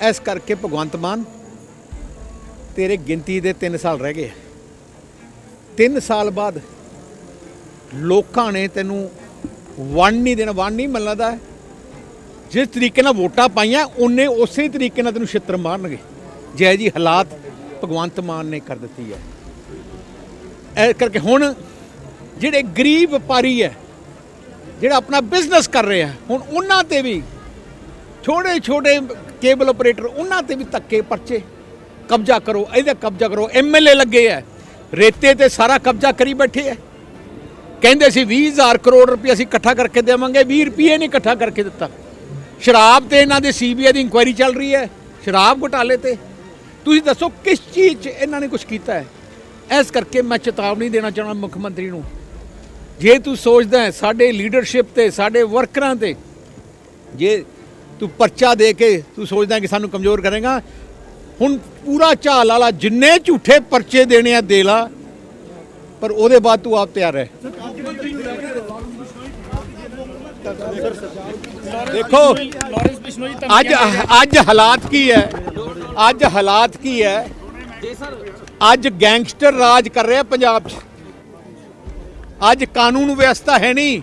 ਇਸ ਕਰਕੇ ਭਗਵੰਤ ਮਾਨ, ਤੇਰੇ ਗਿਣਤੀ ਦੇ 3 ਸਾਲ ਰਹਿ ਗਏ 3 ਸਾਲ ਬਾਅਦ ਲੋਕਾਂ ਨੇ ਤੈਨੂੰ ਵੰਡ ਨਹੀਂ ਦੇਣਾ, ਵੰਡ ਨਹੀਂ ਮਿਲਦਾ ਦਾ ਜਿਸ ਤਰੀਕੇ ਨਾਲ ਵੋਟਾਂ ਪਾਈਆਂ, ਉਹਨੇ ਉਸੇ ਤਰੀਕੇ ਨਾਲ ਤੈਨੂੰ ਛਿੱਤਰ ਮਾਰਨਗੇ। ਜੈ ਜੀ ਹਾਲਾਤ ਭਗਵੰਤ ਮਾਨ ਨੇ ਕਰ ਦਿੱਤੀ ਹੈ। ਇਹ ਕਰਕੇ ਹੁਣ ਜਿਹੜੇ ਗਰੀਬ ਵਪਾਰੀ ਹੈ, ਜਿਹੜਾ ਆਪਣਾ ਬਿਜ਼ਨਸ ਕਰ ਰਿਹਾ, ਹੁਣ ਉਹਨਾਂ ਤੇ ਵੀ ਛੋਟੇ ਛੋਟੇ ਕੇਬਲ ਆਪਰੇਟਰ ਉਹਨਾਂ ਤੇ ਵੀ ਧੱਕੇ ਪਰਚੇ। ਕਬਜ਼ਾ ਕਰੋ, ਇਹਦਾ ਕਬਜ਼ਾ ਕਰੋ। ਐਮਐਲਏ ਲੱਗੇ ਆ ਰੇਤੇ ਤੇ ਸਾਰਾ ਕਬਜ਼ਾ ਕਰੀ ਬੈਠੇ ਆ ਕਹਿੰਦੇ ਸੀ 20000 ਕਰੋੜ ਰੁਪਏ ਅਸੀਂ ਇਕੱਠਾ ਕਰਕੇ ਦੇਵਾਂਗੇ 20 ਰੁਪਏ ਨਹੀਂ ਇਕੱਠਾ ਕਰਕੇ ਦਿੱਤਾ। ਸ਼ਰਾਬ ਤੇ ਇਹਨਾਂ ਦੇ ਸੀਬੀਆਈ ਦੀ ਇਨਕੁਆਇਰੀ ਚੱਲ ਰਹੀ ਹੈ, ਸ਼ਰਾਬ ਘੁਟਾਲੇ ਤੇ। ਤੁਸੀਂ ਦੱਸੋ ਕਿਸ ਚੀਜ਼ 'ਚ ਇਹਨਾਂ ਨੇ ਕੁਝ ਕੀਤਾ ਹੈ? ਇਸ ਕਰਕੇ ਮੈਂ ਚੇਤਾਵਨੀ ਦੇਣਾ ਚਾਹੁੰਦਾ ਮੁੱਖ ਮੰਤਰੀ ਨੂੰ। ਜੇ ਤੂੰ ਸੋਚਦਾ ਹੈ ਸਾਡੇ ਲੀਡਰਸ਼ਿਪ ਤੇ, ਸਾਡੇ ਵਰਕਰਾਂ ਤੇ, ਜੇ ਤੂੰ ਪਰਚਾ ਦੇ ਕੇ ਤੂੰ ਸੋਚਦਾ ਕਿ ਸਾਨੂੰ ਕਮਜ਼ੋਰ ਕਰੇਗਾ, ਹੁਣ ਪੂਰਾ ਝਾਲ ਵਾਲਾ ਜਿੰਨੇ ਝੂਠੇ ਪਰਚੇ ਦੇਣੇ ਆ ਦੇ ਲਾ ਪਰ ਉਹਦੇ ਬਾਅਦ ਤੂੰ ਆਪ ਤਿਆਰ ਹੈ ਦੇਖੋ, ਅੱਜ ਅੱਜ ਹਾਲਾਤ ਕੀ ਹੈ? ਅੱਜ ਹਾਲਾਤ ਕੀ ਹੈ? ਅੱਜ ਗੈਂਗਸਟਰ ਰਾਜ ਕਰ ਰਿਹਾ ਪੰਜਾਬ 'ਚ। ਅੱਜ ਕਾਨੂੰਨ ਵਿਵਸਥਾ ਹੈ ਨਹੀਂ।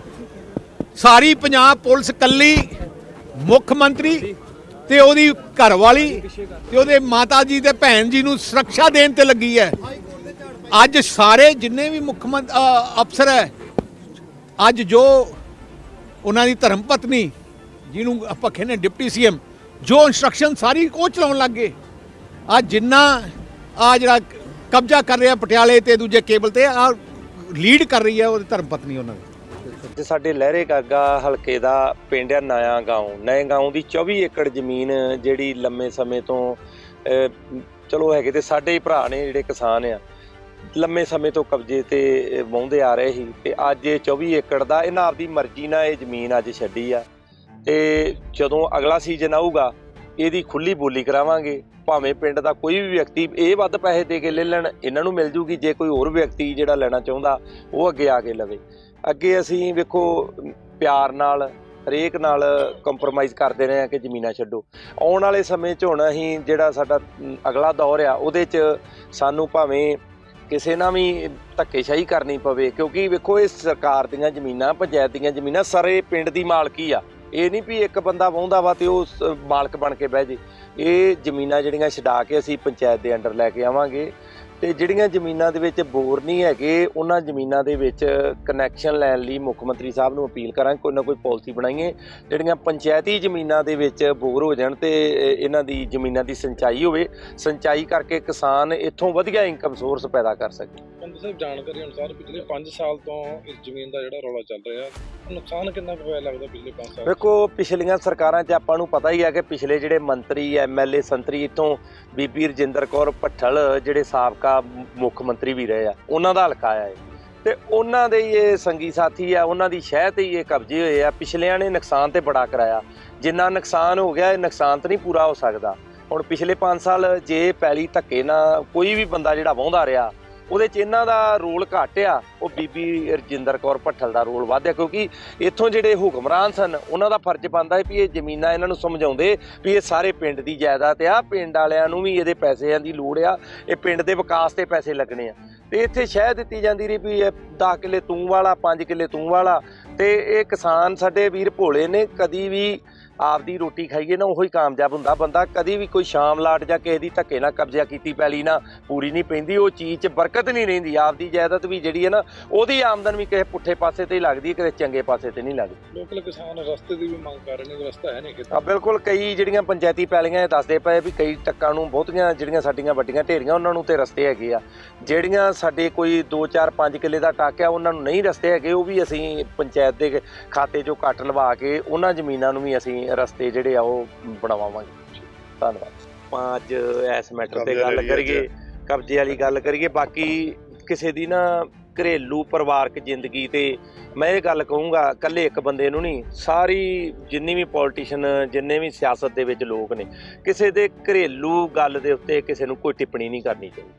ਸਾਰੀ ਪੰਜਾਬ ਪੁਲਿਸ ਕੱਲੀ ਮੁੱਖ ਮੰਤਰੀ ਤੇ ਉਹਦੀ ਘਰਵਾਲੀ ਤੇ ਉਹਦੇ ਮਾਤਾ ਜੀ ਤੇ ਭੈਣ ਜੀ ਨੂੰ ਸੁਰੱਖਿਆ ਦੇਣ ਤੇ ਲੱਗੀ ਹੈ। ਅੱਜ ਸਾਰੇ ਜਿੰਨੇ ਵੀ ਮੁੱਖ ਮੰਤ ਅਫਸਰ ਹੈ, ਅੱਜ ਜੋ ਉਹਨਾਂ ਦੀ ਧਰਮ ਪਤਨੀ, ਜਿਹਨੂੰ ਆਪਾਂ ਕਹਿੰਦੇ ਡਿਪਟੀ ਸੀਐਮ, ਜੋ ਇਨਸਟਰਕਸ਼ਨ ਸਾਰੀ ਉਹ ਚਲਾਉਣ ਲੱਗ ਗਏ। ਆ ਜਿੰਨਾ ਆ ਜਿਹੜਾ ਕਬਜ਼ਾ ਕਰ ਰਿਹਾ ਪਟਿਆਲੇ ਤੇ ਦੂਜੇ ਕੇਬਲ ਤੇ, ਆ ਲੀਡ ਕਰ ਰਹੀ ਹੈ ਉਹਦੀ ਧਰਮ ਪਤਨੀ ਉਹਨਾਂ ਦੀ। ਤੇ ਸਾਡੇ ਲਹਿਰੇ ਕਾਗਾ ਹਲਕੇ ਦਾ ਪਿੰਡ ਆ ਨਾਇਆ ਗਾਉਂ। ਨਏ ਗਾਉਂ ਦੀ 24 ਏਕੜ ਜ਼ਮੀਨ ਜਿਹੜੀ ਲੰਮੇ ਸਮੇਂ ਤੋਂ ਚਲੋ ਹੈਗੇ ਤੇ ਸਾਡੇ ਭਰਾ ਨੇ ਜਿਹੜੇ ਕਿਸਾਨ ਆ ਲੰਮੇ ਸਮੇਂ ਤੋਂ ਕਬਜ਼ੇ ਤੇ ਅਹ, ਆ ਰਹੇ ਸੀ ਤੇ ਅੱਜ ਇਹ 24 ਏਕੜ ਦਾ ਇਹਨਾਂ ਆਪਦੀ ਮਰਜ਼ੀ ਨਾਲ ਇਹ ਜ਼ਮੀਨ ਅੱਜ ਛੱਡੀ ਆ। ਤੇ ਜਦੋਂ ਅਗਲਾ ਸੀਜ਼ਨ ਆਊਗਾ ਇਹਦੀ ਖੁੱਲੀ ਬੋਲੀ ਕਰਾਵਾਂਗੇ। ਭਾਵੇਂ ਪਿੰਡ ਦਾ ਕੋਈ ਵੀ ਵਿਅਕਤੀ ਇਹ ਵੱਧ ਪੈਸੇ ਦੇ ਕੇ ਲੈ ਲੈਣ ਇਹਨਾਂ ਨੂੰ ਮਿਲ ਜੂਗੀ। ਜੇ ਕੋਈ ਹੋਰ ਵਿਅਕਤੀ ਜਿਹੜਾ ਲੈਣਾ ਚਾਹੁੰਦਾ ਉਹ ਅੱਗੇ ਆ ਕੇ ਲਵੇ। ਅੱਗੇ ਅਸੀਂ ਵੇਖੋ ਪਿਆਰ ਨਾਲ ਹਰੇਕ ਨਾਲ ਕੰਪਰੋਮਾਈਜ਼ ਕਰਦੇ ਰਹੇ ਆ ਕਿ ਜ਼ਮੀਨਾਂ ਛੱਡੋ। ਆਉਣ ਵਾਲੇ ਸਮੇਂ 'ਚ ਹੁਣ ਅਸੀਂ ਜਿਹੜਾ ਸਾਡਾ ਅਗਲਾ ਦੌਰ ਆ ਉਹਦੇ 'ਚ ਸਾਨੂੰ ਭਾਵੇਂ ਕਿਸੇ ਨਾਲ ਵੀ ਧੱਕੇਸ਼ਾਹੀ ਕਰਨੀ ਪਵੇ, ਕਿਉਂਕਿ ਵੇਖੋ ਇਹ ਸਰਕਾਰ ਦੀਆਂ ਜ਼ਮੀਨਾਂ, ਪੰਚਾਇਤ ਦੀਆਂ ਜ਼ਮੀਨਾਂ ਸਾਰੇ ਪਿੰਡ ਦੀ ਮਾਲਕੀ ਆ। ਇਹ ਨਹੀਂ ਵੀ ਇੱਕ ਬੰਦਾ ਵਾਹੁੰਦਾ ਵਾ ਤੇ ਉਹ ਮਾਲਕ ਬਣ ਕੇ ਬਹਿ ਜੇ। ਇਹ ਜ਼ਮੀਨਾਂ ਜਿਹੜੀਆਂ ਛਡਾ ਕੇ ਅਸੀਂ ਪੰਚਾਇਤ ਦੇ ਅੰਡਰ ਲੈ ਕੇ ਆਵਾਂਗੇ। ਤੇ ਜਿਹੜੀਆਂ ਜ਼ਮੀਨਾਂ ਦੇ ਵਿੱਚ ਬੋਰ ਨਹੀਂ ਹੈਗੇ, ਉਹਨਾਂ ਜ਼ਮੀਨਾਂ ਦੇ ਵਿੱਚ ਕਨੈਕਸ਼ਨ ਲੈਣ ਲਈ ਮੁੱਖ ਮੰਤਰੀ ਸਾਹਿਬ ਨੂੰ ਅਪੀਲ ਕਰਾਂ ਕੋਈ ਨਾ ਕੋਈ ਪਾਲਿਸੀ ਬਣਾਈਏ। ਜਿਹੜੀਆਂ ਪੰਚਾਇਤੀ ਜ਼ਮੀਨਾਂ ਦੇ ਵਿੱਚ ਬੋਰ ਹੋ ਜਾਣ ਤੇ ਇਹਨਾਂ ਦੀ ਜ਼ਮੀਨਾਂ ਦੀ ਸਿੰਚਾਈ ਹੋਵੇ, ਸਿੰਚਾਈ ਕਰਕੇ ਕਿਸਾਨ ਇੱਥੋਂ ਵਧੀਆ ਇਨਕਮ ਸੋਰਸ ਪੈਦਾ ਕਰ ਸਕੇ। ਪੰਡ ਸਾਹਿਬ ਜਾਣਕਾਰੀ ਅਨੁਸਾਰ ਪਿਛਲੇ 5 ਸਾਲ ਤੋਂ ਇਸ ਜ਼ਮੀਨ ਦਾ ਜਿਹੜਾ ਰੌਲਾ ਚੱਲ ਰਿਹਾ। ਨੁਕਸਾਨ ਕਿੰਨਾ ਕੁ ਹੋਇਆ ਲੱਗਦਾ ਪਿਛਲੇ 5 ਸਾਲ? ਵੇਖੋ ਪਿਛਲੀਆਂ ਸਰਕਾਰਾਂ 'ਚ ਆਪਾਂ ਨੂੰ ਪਤਾ ਹੀ ਹੈ ਕਿ ਪਿਛਲੇ ਜਿਹੜੇ ਮੰਤਰੀ ਐਮਐਲਏ ਸੰਤਰੀ ਇੱਥੋਂ ਬੀਬੀ ਰਜਿੰਦਰ ਕੌਰ ਭੱਠਲ, ਜਿਹੜੇ ਸਾਬਕਾ ਮੁੱਖ ਮੰਤਰੀ ਵੀ ਰਹੇ ਆ, ਉਹਨਾਂ ਦਾ ਹਲਕਾ ਆ ਇਹ ਤੇ ਉਹਨਾਂ ਦੇ ਇਹ ਸੰਗੀ ਸਾਥੀ ਆ, ਉਹਨਾਂ ਦੀ ਸ਼ਹਿ ਤੇ ਹੀ ਇਹ ਕਬਜ਼ੇ ਹੋਏ ਆ। ਪਿਛਲਿਆਂ ਨੇ ਨੁਕਸਾਨ ਤੇ ਬੜਾ ਕਰਾਇਆ। ਜਿੰਨਾ ਨੁਕਸਾਨ ਹੋ ਗਿਆ, ਇਹ ਨੁਕਸਾਨ ਤਾਂ ਨਹੀਂ ਪੂਰਾ ਹੋ ਸਕਦਾ। ਹੁਣ ਪਿਛਲੇ 5 ਸਾਲ ਜੇ ਪੈਲੀ ਧੱਕੇ ਨਾਲ ਕੋਈ ਵੀ ਬੰਦਾ ਜਿਹੜਾ ਵਾਹੁੰਦਾ ਰਿਹਾ ਉਹਦੇ 'ਚ ਇਹਨਾਂ ਦਾ ਰੋਲ ਘੱਟ ਆ, ਉਹ ਬੀਬੀ ਰਜਿੰਦਰ ਕੌਰ ਭੱਠਲ ਦਾ ਰੋਲ ਵੱਧ ਆ, ਕਿਉਂਕਿ ਇੱਥੋਂ ਜਿਹੜੇ ਹੁਕਮਰਾਨ ਸਨ, ਉਹਨਾਂ ਦਾ ਫਰਜ਼ ਬਣਦਾ ਹੈ ਵੀ ਇਹ ਜ਼ਮੀਨਾਂ ਇਹਨਾਂ ਨੂੰ ਸਮਝਾਉਂਦੇ ਵੀ ਇਹ ਸਾਰੇ ਪਿੰਡ ਦੀ ਜਾਇਦਾਦ ਆ, ਪਿੰਡ ਵਾਲਿਆਂ ਨੂੰ ਵੀ ਇਹਦੇ ਪੈਸਿਆਂ ਦੀ ਲੋੜ ਆ, ਇਹ ਪਿੰਡ ਦੇ ਵਿਕਾਸ ਤੇ ਪੈਸੇ ਲੱਗਣੇ ਆ। ਤੇ ਇੱਥੇ ਸ਼ਹਿ ਦਿੱਤੀ ਜਾਂਦੀ ਰਹੀ ਵੀ ਇਹ 10 ਕਿੱਲੇ ਤੂੰ ਵਾਲਾ 5 ਕਿੱਲੇ ਤੂੰ ਵਾਲਾ, ਤੇ ਇਹ ਕਿਸਾਨ ਸਾਡੇ ਵੀਰ ਭੋਲੇ ਨੇ ਕਦੀ ਵੀ ਆਪਦੀ ਰੋਟੀ ਖਾਈਏ ਨਾ ਉਹੀ ਕਾਮਯਾਬ ਹੁੰਦਾ। ਬੰਦਾ ਕਦੀ ਵੀ ਕੋਈ ਸ਼ਾਮ ਲਾਟ ਜਾਂ ਕਿਸੇ ਦੀ ਧੱਕੇ ਨਾਲ ਕਬਜ਼ਾ ਕੀਤੀ ਪੈਲੀ ਨਾ ਪੂਰੀ ਨਹੀਂ ਪੈਂਦੀ ਉਹ ਚੀਜ਼ 'ਚ ਬਰਕਤ ਨਹੀਂ ਰਹਿੰਦੀ। ਆਪਦੀ ਜਾਇਦਾਦ ਵੀ ਜਿਹੜੀ ਹੈ ਨਾ ਉਹਦੀ ਆਮਦਨ ਵੀ ਕਿਸੇ ਪੁੱਠੇ ਪਾਸੇ ਤੇ ਹੀ ਲੱਗਦੀ ਹੈ ਕਿਸੇ ਚੰਗੇ ਪਾਸੇ ਤੇ ਨਹੀਂ ਲੱਗਦੀ। ਲੋਕਲ ਕਿਸਾਨ ਰਸਤੇ ਦੀ ਵੀ ਮੰਗ ਕਰ ਰਹੇ ਨੇ ਰਸਤਾ ਹੈ ਨਹੀਂ ਕਿਤੇ? ਆ ਬਿਲਕੁਲ ਕਈ ਜਿਹੜੀਆਂ ਪੰਚਾਇਤੀ ਪੈਲੀਆਂ ਇਹ ਦੱਸਦੇ ਪਏ ਵੀ ਕਈ ਟੱਕਾਂ ਨੂੰ ਬਹੁਤੀਆਂ ਜਿਹੜੀਆਂ ਸਾਡੀਆਂ ਵੱਡੀਆਂ ਢੇਰੀਆਂ ਉਹਨਾਂ ਨੂੰ ਤੇ ਰਸਤੇ ਹੈਗੇ ਆ। ਜਿਹੜੀਆਂ ਸਾਡੇ ਕੋਈ 2 4 5 ਕਿੱਲੇ ਦਾ ਟੱਕ ਆ ਉਹਨਾਂ ਨੂੰ ਨਹੀਂ ਰਸਤੇ ਹੈਗੇ ਉਹ ਵੀ ਅਸੀਂ ਪੰਚਾਇਤ ਦੇ ਖਾਤੇ 'ਚੋਂ ਕੱਟ ਲਵਾ ਕੇ ਉਹਨਾਂ ਜ਼ਮੀਨਾਂ ਨੂੰ ਵੀ ਅਸੀਂ ਰਸਤੇ ਜਿਹੜੇ ਆ ਉਹ ਬਣਾਵਾਂਗੇ ਧੰਨਵਾਦ। ਆਪਾਂ ਅੱਜ ਇਸ ਮੈਟਰ ਤੇ ਗੱਲ ਕਰੀਏ ਕਬਜ਼ੇ ਵਾਲੀ ਗੱਲ ਕਰੀਏ। ਬਾਕੀ ਕਿਸੇ ਦੀ ਨਾ ਘਰੇਲੂ ਪਰਿਵਾਰਕ ਜ਼ਿੰਦਗੀ ਤੇ ਮੈਂ ਇਹ ਗੱਲ ਕਹੂੰਗਾ ਇਕੱਲੇ ਇੱਕ ਬੰਦੇ ਨੂੰ ਨਹੀਂ ਸਾਰੀ ਜਿੰਨੀ ਵੀ ਪੋਲੀਟੀਸ਼ੀਅਨ ਜਿੰਨੇ ਵੀ ਸਿਆਸਤ ਦੇ ਵਿੱਚ ਲੋਕ ਨੇ ਕਿਸੇ ਦੇ ਘਰੇਲੂ ਗੱਲ ਦੇ ਉੱਤੇ ਕਿਸੇ ਨੂੰ ਕੋਈ ਟਿੱਪਣੀ ਨਹੀਂ ਕਰਨੀ ਚਾਹੀਦੀ।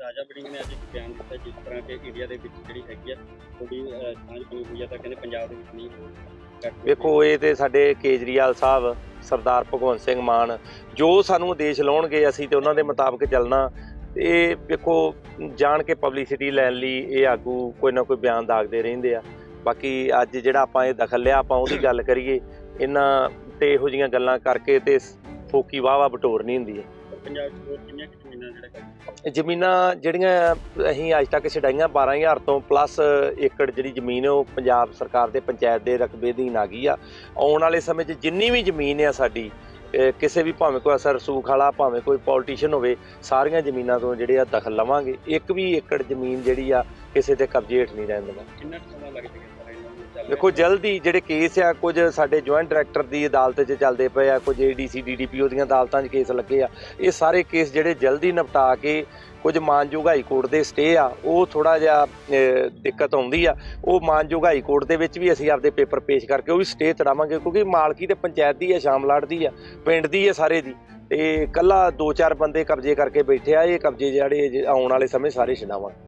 ਰਾਜਾ ਬੜਿੰਗ ਨੇ ਅੱਜ ਇੱਕ ਬਿਆਨ ਦਿੱਤਾ ਜਿਸ ਤਰ੍ਹਾਂ ਕਿ ਇੰਡੀਆ ਦੇ ਵਿੱਚ ਜਿਹੜੀ ਹੈਗੀ ਆ ਥੋੜੀ ਸਾਂਝ ਬਣੀ ਹੋਈ ਆ ਤਾਂ ਕਹਿੰਦੇ ਪੰਜਾਬ ਦੇ ਵਿੱਚ ਨਹੀਂ ਹੋਈ। ਵੇਖੋ, ਇਹ ਤੇ ਸਾਡੇ ਕੇਜਰੀਵਾਲ ਸਾਹਿਬ, ਸਰਦਾਰ ਭਗਵੰਤ ਸਿੰਘ ਮਾਨ, ਜੋ ਸਾਨੂੰ ਦੇਸ਼ ਲਾਉਣਗੇ, ਅਸੀਂ ਤੇ ਉਹਨਾਂ ਦੇ ਮੁਤਾਬਕ ਚੱਲਣਾ। ਇਹ ਵੇਖੋ, ਜਾਣ ਕੇ ਪਬਲਿਸਿਟੀ ਲੈਣ ਲਈ ਇਹ ਆਗੂ ਕੋਈ ਨਾ ਕੋਈ ਬਿਆਨ ਦਾਗਦੇ ਰਹਿੰਦੇ ਆ। ਬਾਕੀ ਅੱਜ ਜਿਹੜਾ ਆਪਾਂ ਇਹ ਦਖਲ ਲਿਆ, ਆਪਾਂ ਉਹਦੀ ਗੱਲ ਕਰੀਏ, ਇਹਨਾਂ ਤੇ ਇਹੋ ਜੀਆਂ ਗੱਲਾਂ ਕਰਕੇ ਤੇ ਫੋਕੀ ਵਾਹ ਵਾਹ ਬਟੋਰ ਨਹੀਂ ਹੁੰਦੀ। ਹੈ ਪੰਜਾਬ 'ਚ ਹੋਰ ਕਿੰਨੀਆਂ ਕੁ ਜ਼ਮੀਨਾਂ ਜਿਹੜਾ ਜ਼ਮੀਨਾਂ ਜਿਹੜੀਆਂ ਅਸੀਂ ਅੱਜ ਤੱਕ ਛਡਾਈਆਂ 12000 ਤੋਂ ਪਲੱਸ ਏਕੜ ਜਿਹੜੀ ਜ਼ਮੀਨ ਹੈ ਉਹ ਪੰਜਾਬ ਸਰਕਾਰ ਦੇ ਪੰਚਾਇਤ ਦੇ ਰਕਬੇ ਅਧੀਨ ਆ ਗਈ ਆ। ਆਉਣ ਵਾਲੇ ਸਮੇਂ 'ਚ ਜਿੰਨੀ ਵੀ ਜ਼ਮੀਨ ਆ ਸਾਡੀ ਕਿਸੇ ਵੀ ਭਾਵੇਂ ਕੋਈ ਅਸਰ ਸੂਖ ਵਾਲਾ ਭਾਵੇਂ ਕੋਈ ਪੋਲੀਟੀਸ਼ੀਅਨ ਹੋਵੇ ਸਾਰੀਆਂ ਜ਼ਮੀਨਾਂ ਤੋਂ ਜਿਹੜੇ ਆ ਦਖਲ ਲਵਾਂਗੇ। ਇੱਕ ਵੀ ਏਕੜ ਜ਼ਮੀਨ ਜਿਹੜੀ ਆ ਕਿਸੇ ਦੇ ਕਬਜ਼ੇ ਹੇਠ ਨਹੀਂ ਰਹਿਣ ਦੇਣਾ। ਕਿੰਨਾ ਸਮਾਂ ਲੱਗ ਜਾਏਗਾ? ਦੇਖੋ, ਜਲਦੀ ਜਿਹੜੇ ਕੇਸ ਆ, ਕੁਝ ਸਾਡੇ ਜੁਆਇੰਟ ਡਾਇਰੈਕਟਰ ਦੀ ਅਦਾਲਤ 'ਚ ਚੱਲਦੇ ਪਏ ਆ, ਕੁਝ ਏਡੀਸੀ ਡੀਡੀਪੀਓ ਦੀਆਂ ਅਦਾਲਤਾਂ 'ਚ ਕੇਸ ਲੱਗੇ ਆ। ਇਹ ਸਾਰੇ ਕੇਸ ਜਿਹੜੇ ਜਲਦੀ ਨਿਪਟਾ ਕੇ ਕੁਝ ਮਾਨਯੋਗ ਹਾਈ ਕੋਰਟ ਦੇ ਸਟੇ ਆ, ਉਹ ਥੋੜਾ ਜਿਹਾ ਦਿੱਕਤ ਆਉਂਦੀ ਆ। ਉਹ ਮਾਨਯੋਗ ਹਾਈ ਕੋਰਟ ਦੇ ਵਿੱਚ ਵੀ ਅਸੀਂ ਆਪਦੇ ਪੇਪਰ ਪੇਸ਼ ਕਰਕੇ ਉਹ ਵੀ ਸਟੇ ਚੜਾਵਾਂਗੇ ਕਿਉਂਕਿ ਮਾਲਕੀ ਤੇ ਪੰਚਾਇਤ ਦੀ ਆ ਸ਼ਾਮਲਾੜ ਦੀ ਆ, ਪਿੰਡ ਦੀ ਆ ਸਾਰੇ ਦੀ। ਤੇ ਕੱਲਾ ਦੋ ਚਾਰ ਬੰਦੇ ਕਬਜ਼ੇ ਕਰਕੇ ਬੈਠੇ ਆ, ਇਹ ਕਬਜ਼ੇ ਜਿਹੜੇ ਆਉਣ ਵਾਲੇ ਸਮੇਂ ਸਾਰੇ ਛਡਾਵਾਂਗੇ।